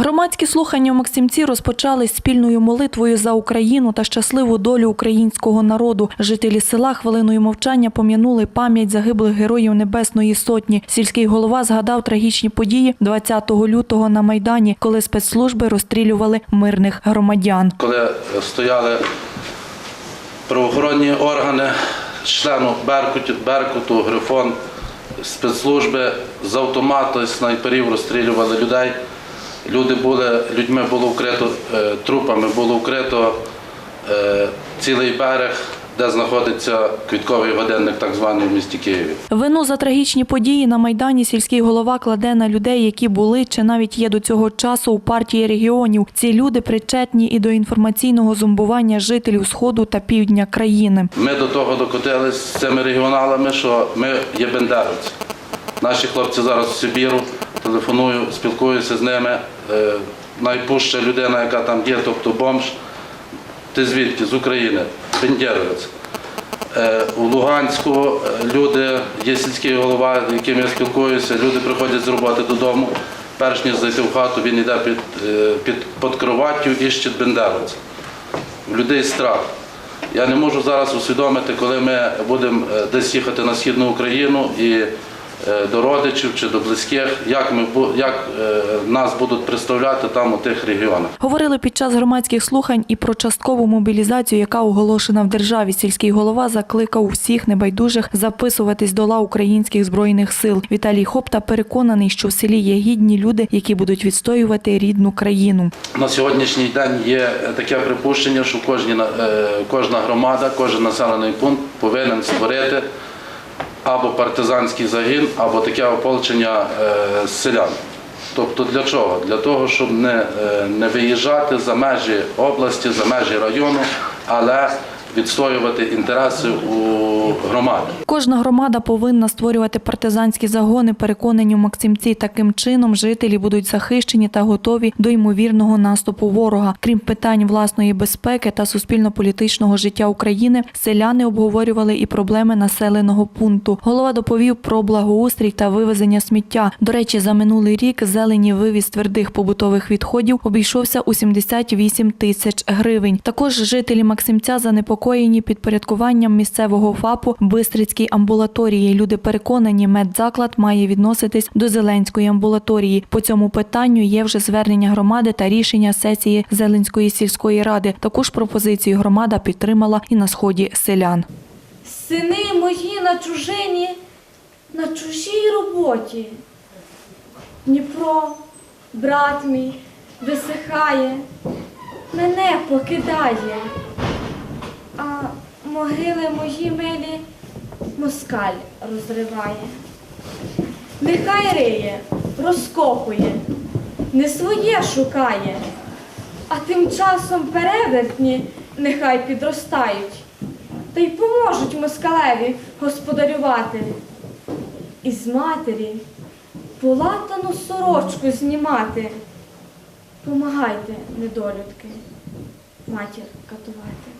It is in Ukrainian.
Громадські слухання у Максимці розпочались спільною молитвою за Україну та щасливу долю українського народу. Жителі села хвилиною мовчання пом'янули пам'ять загиблих героїв Небесної Сотні. Сільський голова згадав трагічні події 20 лютого на Майдані, коли спецслужби розстрілювали мирних громадян. коли стояли правоохоронні органи, члену Беркуту, Беркуту, Грифон, спецслужби з автомату, з снайперів розстрілювали людей. Люди були, людьми було вкрито е, трупами, було вкрито е, цілий берег, де знаходиться квітковий годинник, так званий в місті Києві. Вину за трагічні події на Майдані сільський голова кладе на людей, які були чи навіть є до цього часу у партії регіонів. Ці люди причетні і до інформаційного зомбування жителів сходу та півдня країни. Ми до того докотились з цими регіоналами, що ми є бендеровці. Наші хлопці зараз в Сибіру, телефоную, спілкуюся з ними. Е, Найпужча людина, яка там є, тобто бомж. Ти звідки? З України, бендеровець. Е, У Луганську е, люди, є сільський голова, яким я спілкуюся, люди приходять з роботи додому. Перш ніж зайти в хату, він йде під, під, під кроваттю і щит бендеровця. В людей страх. Я не можу зараз усвідомити, коли ми будемо десь їхати на східну Україну і до родичів чи до близьких, як, ми, як е, нас будуть представляти там у тих регіонах. Говорили під час громадських слухань і про часткову мобілізацію, яка оголошена в державі. Сільський голова закликав усіх небайдужих записуватись до лав українських збройних сил. Віталій Хопта переконаний, що в селі є гідні люди, які будуть відстоювати рідну країну. На сьогоднішній день є таке припущення, що кожні, на- е, кожна громада, кожен населений пункт повинен створити або партизанський загін, або таке ополчення е, селян. Тобто для чого? Для того, щоб не, е, не виїжджати за межі області, за межі району, але відстоювати інтереси у громади. Кожна громада повинна створювати партизанські загони, переконані Максимці. Таким чином жителі будуть захищені та готові до ймовірного наступу ворога. Крім питань власної безпеки та суспільно-політичного життя України, селяни обговорювали і проблеми населеного пункту. Голова доповів про благоустрій та вивезення сміття. До речі, за минулий рік зелені вивіз твердих побутових відходів обійшовся у 78 тисяч гривень. Також жителі Максимця занепокоєні підпорядкуванням місцевого ФАПу Бистрицькій амбулаторії. Люди переконані, медзаклад має відноситись до Зеленської амбулаторії. По цьому питанню є вже звернення громади та рішення сесії Зеленської сільської ради. Таку ж пропозицію громада підтримала і на сході селян. Сини мої на чужині, на чужій роботі. Дніпро, брат мій, висихає, мене покидає, а могили мої милі москаль розриває. Нехай риє, розкопує, не своє шукає, а тим часом перевертні нехай підростають та й поможуть москалеві господарювати. Із матері полатану сорочку знімати. Помагайте, недолюдки, матір катувати.